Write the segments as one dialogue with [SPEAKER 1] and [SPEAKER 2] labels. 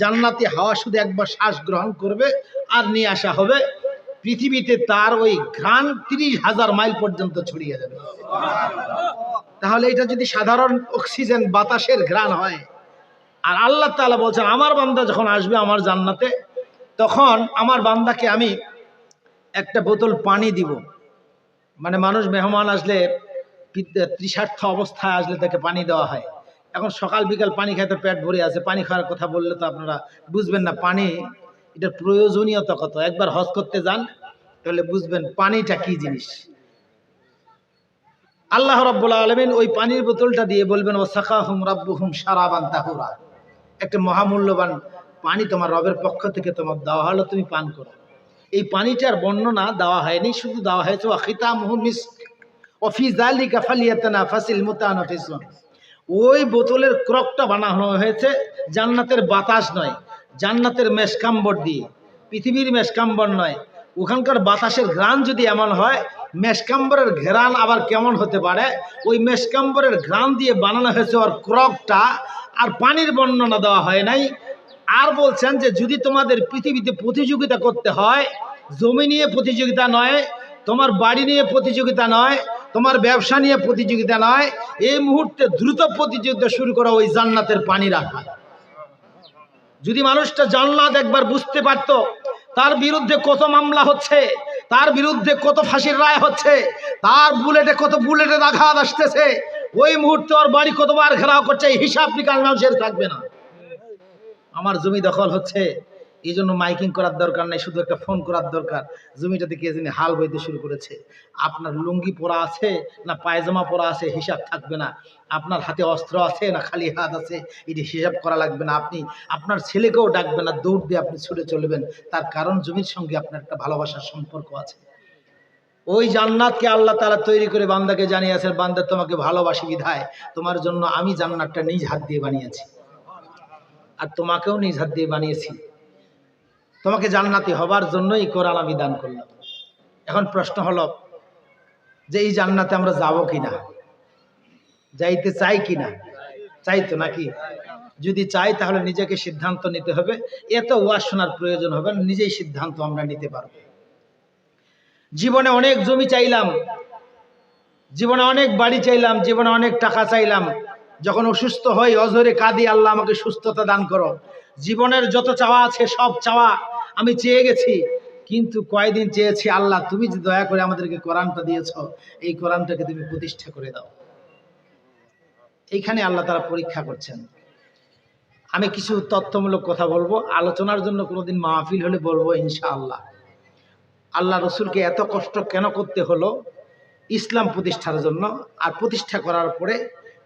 [SPEAKER 1] জান্নাতি হাওয়া শুধু একবার শ্বাস গ্রহণ করবে আর নিয়ে আসা হবে। পৃথিবীতে তার ওই ঘ্রাণ তিরিশ হাজার মাইল পর্যন্ত ছড়িয়ে যাবে। তাহলে এটা যদি সাধারণ অক্সিজেন বাতাসের ঘ্রাণ হয়, আর আল্লাহ তাআলা বলছেন, আমার বান্দা যখন আসবে আমার জান্নাতে, তখন আমার বান্দাকে আমি একটা বোতল পানি দিব। মানে মানুষ মেহমান আসলে তৃষার্থ অবস্থায় আসলে তাকে পানি দেওয়া হয়। এখন সকাল, বিকাল পানি খাইতে পেট ভরে আছে, পানি খাওয়ার কথা বললে তো আপনারা বুঝবেন না পানি, এটার প্রয়োজনীয়তা কত? একবার হজ করতে যান, তাহলে বুঝবেন পানিটা কি জিনিস। আল্লাহ রব্বুল আলমিন ওই পানির বোতলটা দিয়ে বলবেন ও সাকা হুম রব্বু হুম সারাবান তাহুরা। একটা মহামূল্যবান পানি তোমার রবের পক্ষ থেকে তোমার দেওয়া হলো, তুমি পান করো। এই পানিটার বর্ণনা দেওয়া হয়নি, শুধু দেওয়া হয়েছে ওয়াখিতা মুহমিস অফিস আলী কাফালিয়াতনা ফাসিল মুতানফিসন। ওই বোতলের ক্রকটা বানানো হয়েছে, জান্নাতের বাতাস নয়, জান্নাতের মেশকাম্বর দিয়ে। পৃথিবীর মেশকাম্বর নয়, ওখানকার বাতাসের ঘ্রাণ যদি এমন হয়, মেশকাম্বরের ঘ্রাণ আবার কেমন হতে পারে? ওই মেশকাম্বরের ঘ্রাণ দিয়ে বানানো হয়েছে ওর ক্রকটা, আর পানির বর্ণনা দেওয়া হয় নাই। আর বলছেন যে, যদি তোমাদের পৃথিবীতে প্রতিযোগিতা করতে হয়, জমি নিয়ে প্রতিযোগিতা নয়, তোমার বাড়ি নিয়ে প্রতিযোগিতা নয় তোমার ব্যবসা নিয়ে প্রতিযোগিতা নয়, এই মুহূর্তে দ্রুত প্রতিযোগিতা শুরু করা, ওই জান্নাতের পানি রাখা যদি মানুষটা জান্নাত একবার বুঝতে পারতো, তার বিরুদ্ধে কত মামলা হচ্ছে, তার বিরুদ্ধে কত ফাঁসির রায় হচ্ছে, তার বুলেটে কত বুলেটের আঘাত আসতেছে, ওই মুহূর্তে ওর বাড়ি কতবার ঘেরাও করছে হিসাব নিকাল মানুষের থাকবে না। আমার জমি দখল হচ্ছে এই জন্য মাইকিং করার দরকার নাই, শুধু একটা ফোন করার দরকার। জমিটাতে কে জানি হাল বইতে শুরু করেছে। আপনার লুঙ্গি পরা আছে না পায়জামা পরা আছে, হিসাব থাকবে না। আপনার হাতে অস্ত্র আছে না খালি হাত আছে এটি হিসাব করা লাগবে না আপনি। আপনার ছেলেকেও ডাকবেন না, দৌড় দিয়ে আপনি ছুটে চলবেন। তার কারণ জমির সঙ্গে আপনার একটা ভালোবাসার সম্পর্ক আছে। ওই জান্নাতকে আল্লাহ তারা তৈরি করে বান্দাকে জানিয়েছেন, বান্দা তোমাকে ভালোবাসি বিধায়। তোমার জন্য আমি জান্নাতটা নিজ হাত দিয়ে বানিয়েছি। আর তোমাকেও নিজ হাত দিয়ে বানিয়েছি। তোমাকে জান্নাতি হবার জন্যই কোরআন আমি দান করলাম। এখন প্রশ্ন হলো, যে এই জান্নাতে আমরা যাব কিনা? যাইতে চাই কিনা? চাই তো নাকি? যদি চাই, তাহলে নিজেকে সিদ্ধান্ত নিতে হবে। এত ওয়াজ শোনার প্রয়োজন হবে না, নিজেই সিদ্ধান্ত আমরা নিতে পারব। জীবনে অনেক জমি চাইলাম, জীবনে অনেক বাড়ি চাইলাম, জীবনে অনেক টাকা চাইলাম। যখন অসুস্থ হই অজরে কাঁদি, আল্লাহ আমাকে সুস্থতা দান করো। জীবনের যত চাওয়া আছে, সব চাওয়া আমি চেয়ে গেছি, কিন্তু কয়দিন চেয়েছি, আল্লাহ, তুমি যে দয়া করে আমাদেরকে কোরআনটা দিয়েছ, এই কোরআনটাকে তুমি প্রতিষ্ঠা করে দাও। এইখানে আল্লাহ তারা পরীক্ষা করছেন। আমি কিছু তথ্যমূলক কথা বলব, আলোচনার জন্য কোনোদিন মাহফিল হলে বলব ইনশাআল্লাহ। আল্লাহ রসুলকে এত কষ্ট কেন করতে হলো? ইসলাম প্রতিষ্ঠার জন্য, আর প্রতিষ্ঠা করার পরে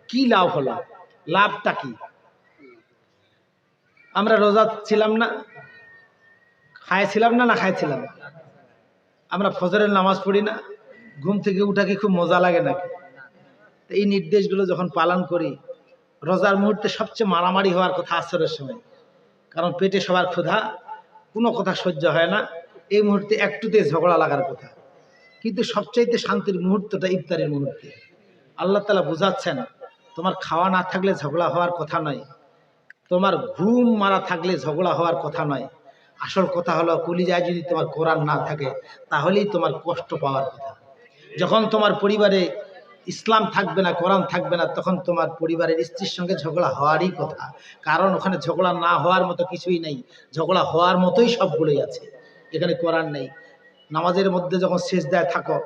[SPEAKER 1] কি লাভ হলো? লাভটা কি? আমরা রোজা ছিলাম না খাইছিলাম না না খাইছিলাম? আমরা ফজরের নামাজ পড়ি না, ঘুম থেকে উঠা কি খুব মজা লাগে নাকি? এই নির্দেশগুলো যখন পালন করি, রোজার মুহূর্তে সবচেয়ে মারামারি হওয়ার কথা আসরের সময়। কারণ পেটে সবার ক্ষুধা, কোনো কথা সহ্য হয় না, এই মুহূর্তে একটুতে ঝগড়া লাগার কথা। কিন্তু সবচাইতে শান্তির মুহূর্তটা ইফতারের মুহূর্তে। আল্লাহ তালা বুঝাচ্ছেন, তোমার খাওয়া না থাকলে ঝগড়া হওয়ার কথা নয়, তোমার ঘুম মারা থাকলে ঝগড়া হওয়ার কথা নয়। আসল কথা হলো, কলিজায় যদি তোমার কোরআন না থাকে, তাহলেই তোমার কষ্ট পাওয়ার কথা। যখন তোমার পরিবারে ইসলাম থাকবে না, কোরআন থাকবে না, তখন তোমার পরিবারের স্ত্রীর সঙ্গে ঝগড়া হওয়ারই কথা। কারণ ওখানে ঝগড়া না হওয়ার মতো কিছুই নেই। ঝগড়া হওয়ার মতোই সবগুলোই আছে। এখানে কোরআন নেই। নামাজের মধ্যে যখন শেষ দেয় থাকো,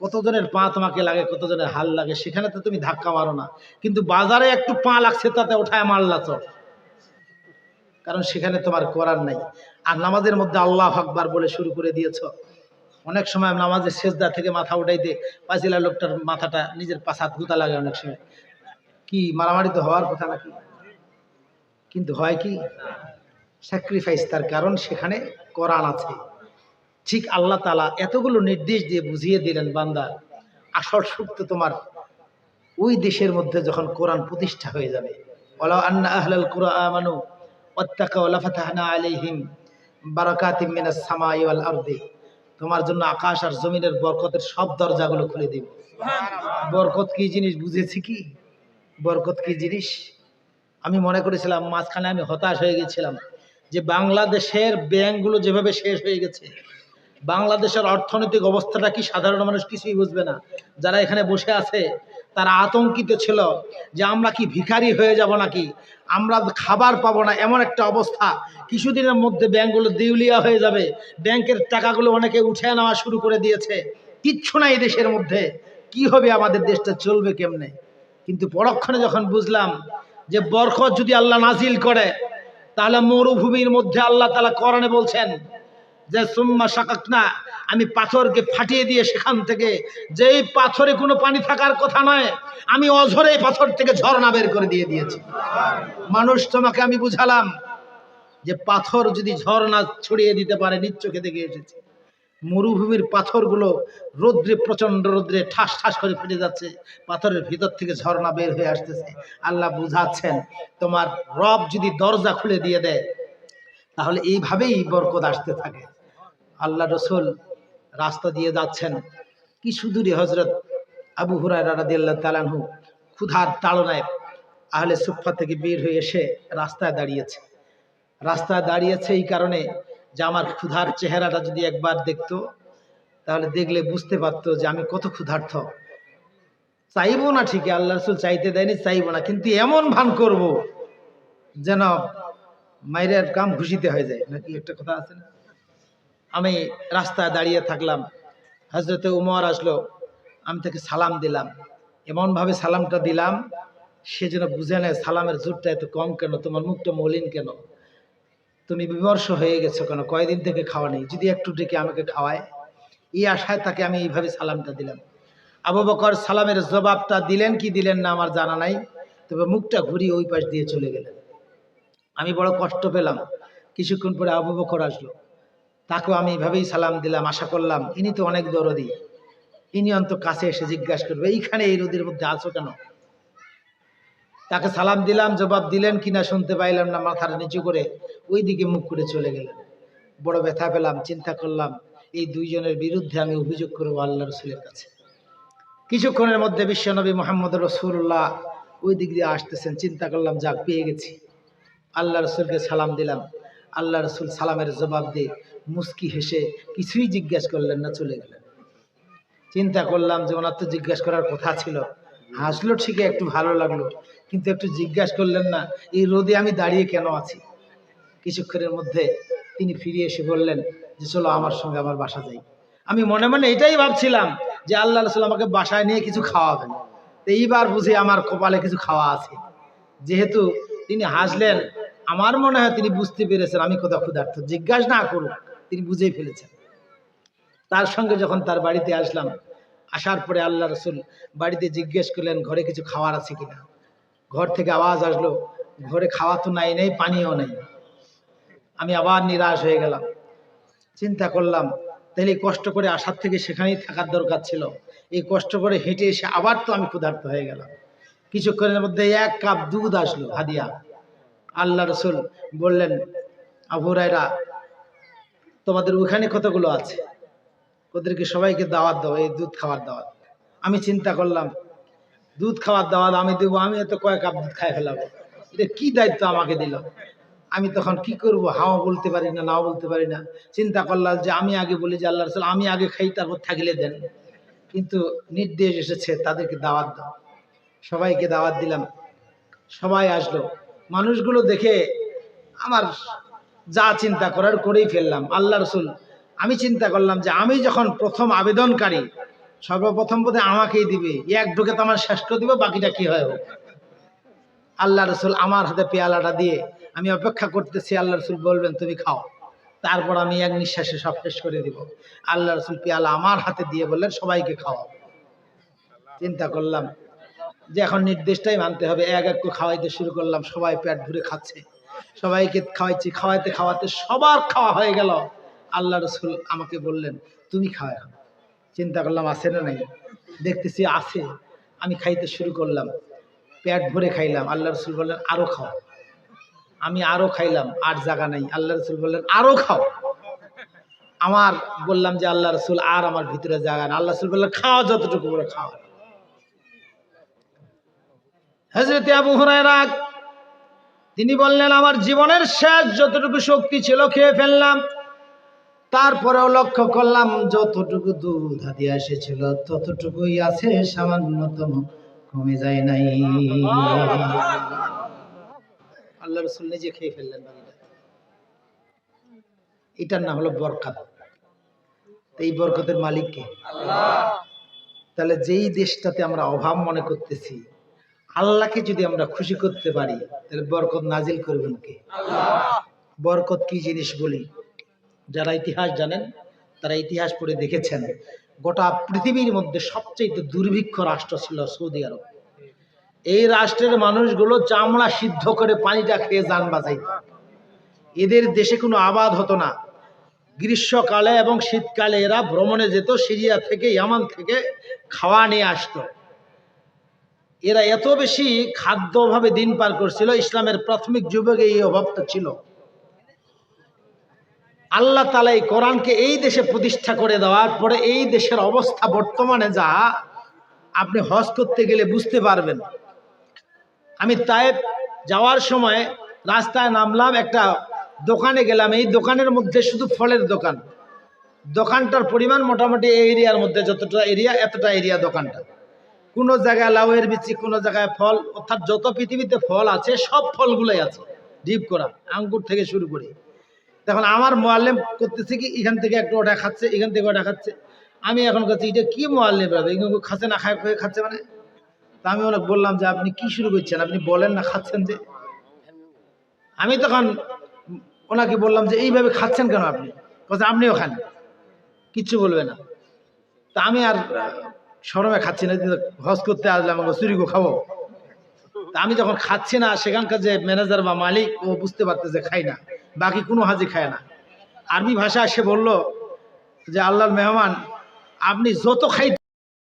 [SPEAKER 1] কতজনের পা তোমাকে লাগে, কতজনের হাল লাগে, সেখানে তো তুমি ধাক্কা মারো না। কিন্তু বাজারে একটু পা লাগছে, তাতে ওঠায় মারলা তো কারণ সেখানে তোমার করার নাই। আর নামাজের মধ্যে আল্লাহ আকবার বলে শুরু করে দিয়েছ। অনেক সময় নামাজের শেষদা থেকে মাথা উঠাইতে পাঁচিলা লোকটার মাথাটা নিজের পাশাত গুতা লাগে অনেক সময়। কি, মারামারি তো হওয়ার কথা নাকি? কিন্তু হয় কি? স্যাক্রিফাইস তার কারণ সেখানে কোরআন আছে। ঠিক আল্লাহ তালা এতগুলো নির্দেশ দিয়ে বুঝিয়ে দিলেন বান্দা, আসল সত্য তোমার ওই দেশের মধ্যে যখন কোরআন প্রতিষ্ঠা হয়ে যাবে। ওলা আন্না আহলাল কুরআ আমানু ওয়াত্তাকাউ লাফাতাহনা আলাইহিম বারাকাতিম মিনাস সামাই ওয়াল আরদি। তোমার জন্য আকাশ আর জমিনের বরকতের সব দরজাগুলো খুলে দিব। বরকত কি জিনিস বুঝেছি কি? বরকত কি জিনিস? আমি মনে করেছিলাম মাঝখানে আমি হতাশ হয়ে গেছিলাম যে বাংলাদেশের ব্যাংকগুলো যেভাবে শেষ হয়ে গেছে বাংলাদেশের অর্থনৈতিক অবস্থাটা কি সাধারণ মানুষ কিছুই বুঝবে না। যারা এখানে বসে আছে তারা আতঙ্কিত ছিল যে আমরা কি ভিখারি হয়ে যাব নাকি? আমরা খাবার পাবো না, এমন একটা অবস্থা। কিছুদিনের মধ্যে ব্যাংকগুলো দেউলিয়া হয়ে যাবে। ব্যাংকের টাকাগুলো অনেকে উঠে নেওয়া শুরু করে দিয়েছে। কিচ্ছু নাই দেশের মধ্যে। কি হবে আমাদের দেশটা, চলবে কেমনে? কিন্তু পরক্ষণে যখন বুঝলাম যে বরকত যদি আল্লাহ নাজিল করে, তাহলে মরুভূমির মধ্যে আল্লাহ তালা করণে বলছেন যে, সুম্মা শাকাক না আমি পাথরকে ফাটিয়ে দিয়ে সেখান থেকে, যেই পাথরে কোনো পানি থাকার কথা নয়, আমি অঝরে পাথর থেকে ঝর্ণা বের করে দিয়ে দিয়েছি। মানুষ তোমাকে আমি বুঝালাম যে পাথর যদি ঝর্ণা ছড়িয়ে দিতে পারে নিচ্চোকে দেখে এসেছে। মরুভূমির পাথরগুলো রৌদ্রে, প্রচণ্ড রৌদ্রে ঠাস ঠাস করে ফেটে যাচ্ছে, পাথরের ভিতর থেকে ঝর্ণা বের হয়ে আসতেছে। আল্লাহ বুঝাচ্ছেন, তোমার রব যদি দরজা খুলে দিয়ে দেয়, তাহলে এইভাবেই বরকত আসতে থাকে। আল্লাহ রসুল রাস্তা দিয়ে যাচ্ছেন। কি সুদূরে হজরত আবু হুরায় রাদিয়াল্লাহ তালানহু ক্ষুধার তাড়নায় আহলে সুফা থেকে বের হয়ে এসে রাস্তায় দাঁড়িয়েছে। রাস্তায় দাঁড়িয়েছে এই কারণে যে আমার ক্ষুধার চেহারাটা যদি একবার দেখতো, তাহলে দেখলে বুঝতে পারতো যে আমি কত ক্ষুধার্থ। চাইব না ঠিকই, আল্লাহ রসুল চাইতে দেয়নি, চাইব না। কিন্তু এমন ভান করব যেন মায়ের কাম খুশিতে হয়ে যায়। নাকি একটা কথা আছে না? আমি রাস্তায় দাঁড়িয়ে থাকলাম। হজরতে উমর আসলো। আমি তাকে সালাম দিলাম। এমনভাবে সালামটা দিলাম, সে যেন বুঝে নেয় সালামের জোরটা এত কম কেন, তোমার মুখটা মলিন কেন? তুমি বিমর্ষ হয়ে গেছো কেন? কয়দিন থেকে খাওয়া নেই। যদি একটু ডেকে আমাকে খাওয়ায়। এই আশায় তাকে আমি এইভাবে সালামটা দিলাম। আবু বকর সালামের জবাবটা দিলেন কি দিলেন না আমার জানা নাই। তবে মুখটা ঘুরিয়ে ওই পাশ দিয়ে চলে গেলেন। আমি বড় কষ্ট পেলাম। কিছুক্ষণ পরে আবু বকর আসলো। তাকেও আমি এইভাবেই সালাম দিলাম, আশা করলাম, ইনি তো অনেক দরদি। ইনি অন্ত কাছে এসে জিজ্ঞাসা করবে, এইখানে এই রোদের মধ্যে আছো কেন? তাকে সালাম দিলাম, জবাব দিলেন, কিনা শুনতে পাইলাম না মাথাটা নিচু করে ওই দিকে মুখ করে চলে গেলেন। বড় ব্যথা পেলাম, চিন্তা করলাম, এই দুইজনের বিরুদ্ধে আমি অভিযোগ করব আল্লাহ রসুলের কাছে। কিছুক্ষণের মধ্যে বিশ্বনবী মোহাম্মদ রসুল্লাহ ওই দিক দিয়ে আসতেছেন, চিন্তা করলাম, যাক, পেয়ে গেছি। আল্লাহ রসুলকে সালাম দিলাম। আল্লাহ রসুল সালামের জবাব দিয়ে মুস্কি হেসে কিছুই জিজ্ঞেস করলেন না, চলে গেলেন। চিন্তা করলাম যে ওনার তো জিজ্ঞেস করার কথা ছিল। হাসলো ঠিকই, একটু ভালো লাগল, কিন্তু একটু জিজ্ঞাসা করলেন না, এই রোদে আমি দাঁড়িয়ে কেন আছি? কিছুক্ষণের মধ্যে তিনি ফিরে এসে বললেন যে, চলো আমার সঙ্গে আমার বাসা যাই। আমি মনে মনে এটাই ভাবছিলাম যে, আল্লাহ রসুল আমাকে বাসায় নিয়ে কিছু খাওয়াবেন। এইবার বুঝি আমার কপালে কিছু খাওয়া আছে। যেহেতু তিনি হাসলেন আমার মনে হয় তিনি বুঝতে পেরেছেন আমি কোথাও ক্ষুধার্থ জিজ্ঞাসা না করুক, তিনি বুঝেই ফেলেছেন। তার সঙ্গে যখন তার বাড়িতে আসলাম, আসার পরে আল্লাহ রসুল বাড়িতে জিজ্ঞেস করলেন, ঘরে কিছু খাওয়ার আছে কিনা ঘর থেকে আওয়াজ আসলো, ঘরে খাওয়া তো নাই, নেই, পানিও নেই। আমি আবার নিরাশ হয়ে গেলাম। চিন্তা করলাম, তাহলে কষ্ট করে আসার থেকে সেখানেই থাকার দরকার ছিল। এই কষ্ট করে হেঁটে এসে আবার তো আমি ক্ষুধার্ত হয়ে গেলাম। কিছুক্ষণের মধ্যে এক কাপ দুধ আসলো, হাদিয়া। আল্লাহ রসুল বললেন আবুরাইরা তোমাদের ওখানে কতগুলো আছে? ওদেরকে সবাইকে দাওয়াত দাও, এই দুধ খাওয়ার দাওয়াত। আমি চিন্তা করলাম, দুধ খাওয়ার দাওয়াত আমি দেবো, আমি এত কয়েক কাপ দুধ খাই ফেলাবো। এটা কি দায়িত্ব আমাকে দিল? আমি তখন কি করব? হাওয়া বলতে পারি না, নাও বলতে পারি না। চিন্তা করলাম যে আমি আগে বলি যে, আল্লাহ রসুল, আমি আগে খাই, তারপর থাকলে দেন। কিন্তু নির্দেশ এসেছে, তাদেরকে দাওয়াত দাও। সবাইকে দাওয়াত দিলাম। সবাই আসলো। মানুষগুলো দেখে আমার যা চিন্তা করার করেই ফেললাম। আল্লাহ রসুল, আমি চিন্তা করলাম যে আমি যখন প্রথম আবেদনকারী, সর্বপ্রথম বোধ আমাকেই দিবে। এক ঢুকে তো আমার শেষ করে দিবে, বাকিটা কি হয় হোক। আল্লাহ রসুল আমার হাতে পেয়ালাটা দিয়ে আমি অপেক্ষা করতেছি, আল্লাহ রসুল বলবেন, তুমি খাও। তারপর আমি এক নিঃশ্বাসে সব শেষ করে দিব। আল্লাহ রসুল পেয়ালা আমার হাতে দিয়ে বললেন, সবাইকে খাওয়াও। চিন্তা করলাম। যে এখন নির্দেশটাই মানতে হবে। এক এক করে খাওয়াইতে শুরু করলাম, সবাই পেট ভরে খাচ্ছে। সবাইকে খাওয়াইছি, খাওয়াইতে খাওয়াতে সবার খাওয়া হয়ে গেল। আল্লাহ রসুল আমাকে বললেন, তুমি খাও এখন। চিন্তা করলাম, আছে না নাই? দেখতেছি আছে, আমি খাইতে শুরু করলাম, পেট ভরে খাইলাম। আল্লাহ রসুল বললেন আরও খাও। আমি আরও খাইলাম, আর জায়গা নাই। আল্লাহ রসুল বললেন আরও খাও। আমার বললাম যে, আল্লাহ রসুল, আর আমার ভিতরে জায়গা না আল্লাহ রসুল বললেন খাওয়া যতটুকু করে খাওয়া হজরত আবু হুরায়রা তিনি বললেন আমার জীবনের শেষ যতটুকু শক্তি ছিল খেয়ে ফেললাম। তারপরেও লক্ষ্য করলাম যতটুকু দুধ হাতিয়ে এসেছিল ততটুকুই আছে সামান্যতম কমে যায় নাই। আল্লাহ রসুল নিজে খেয়ে ফেললেন এটার নাম হলো বরকাত। এই বরকতের মালিককে তাহলে যেই দেশটাতে আমরা অভাব মনে করতেছি আল্লাহকে যদি আমরা খুশি করতে পারি তাহলে বরকত নাজিল করবেন কে? বরকত কি জিনিস বলি? যারা ইতিহাস জানেন তারা ইতিহাস পড়ে দেখেছেন গোটা পৃথিবীর মধ্যে সবচেয়ে দুর্ভিক্ষ রাষ্ট্র ছিল সৌদি আরব। এই রাষ্ট্রের মানুষগুলো চামড়া সিদ্ধ করে পানিটা খেয়ে যান বাঁচাইত। এদের দেশে কোনো আবাদ হতো না। গ্রীষ্মকালে এবং শীতকালে এরা ভ্রমণে যেত সিরিয়া থেকে ইয়ামান থেকে খাওয়া নিয়ে আসতো। এরা এত বেশি খাদ্য অভাবে দিন পার করছিল, ইসলামের প্রাথমিক যুগে এই অভাবটা ছিল। আল্লাহ তালা এই কোরআনকে এই দেশে প্রতিষ্ঠা করে দেওয়ার পরে এই দেশের অবস্থা বর্তমানে যা, আপনি হজ করতে গেলে বুঝতে পারবেন। আমি তায়েব যাওয়ার সময় রাস্তায় নামলাম, একটা দোকানে গেলাম। এই দোকানের মধ্যে শুধু ফলের দোকান। দোকানটার পরিমাণ মোটামুটি এই এরিয়ার মধ্যে, যতটা এরিয়া, এতটা এরিয়া দোকানটা। কোনো জায়গায় লাউয়ের বিচি, কোনো জায়গায় ফল, অর্থাৎ যত পৃথিবীতে ফল আছে, সব ফলগুলোই আছে, ডিপ করা, আঙ্গুর থেকে শুরু করে। তখন আমার মোয়াল্লেম করতেছে কি, এখান থেকে একটু ওটা খাচ্ছে, এখান থেকে ওটা খাচ্ছে। আমি এখন কাছে এটা কি মোয়াল্লেম এগুলো খাচ্ছে না খায় খাচ্ছে মানে? তা আমি ওনাকে বললাম যে, আপনি কি শুরু করছেন? আপনি বলেন না, খাচ্ছেন যে? আমি তখন ওনাকে বললাম যে, এইভাবে খাচ্ছেন কেন আপনি? আপনিও খান, কিচ্ছু বলবে না। তা আমি আর সরমে খাচ্ছি না হজ করতে আসলে আমাকে চুরি খাব। আমি যখন খাচ্ছি না, সেখানকার যে ম্যানেজার বা মালিক, ও বুঝতে পারতেছে খাই না, বাকি কোনো হাজি খায় না। আরবি ভাষা সে বলল যে, আল্লাহর মেহমান, আপনি যত খাই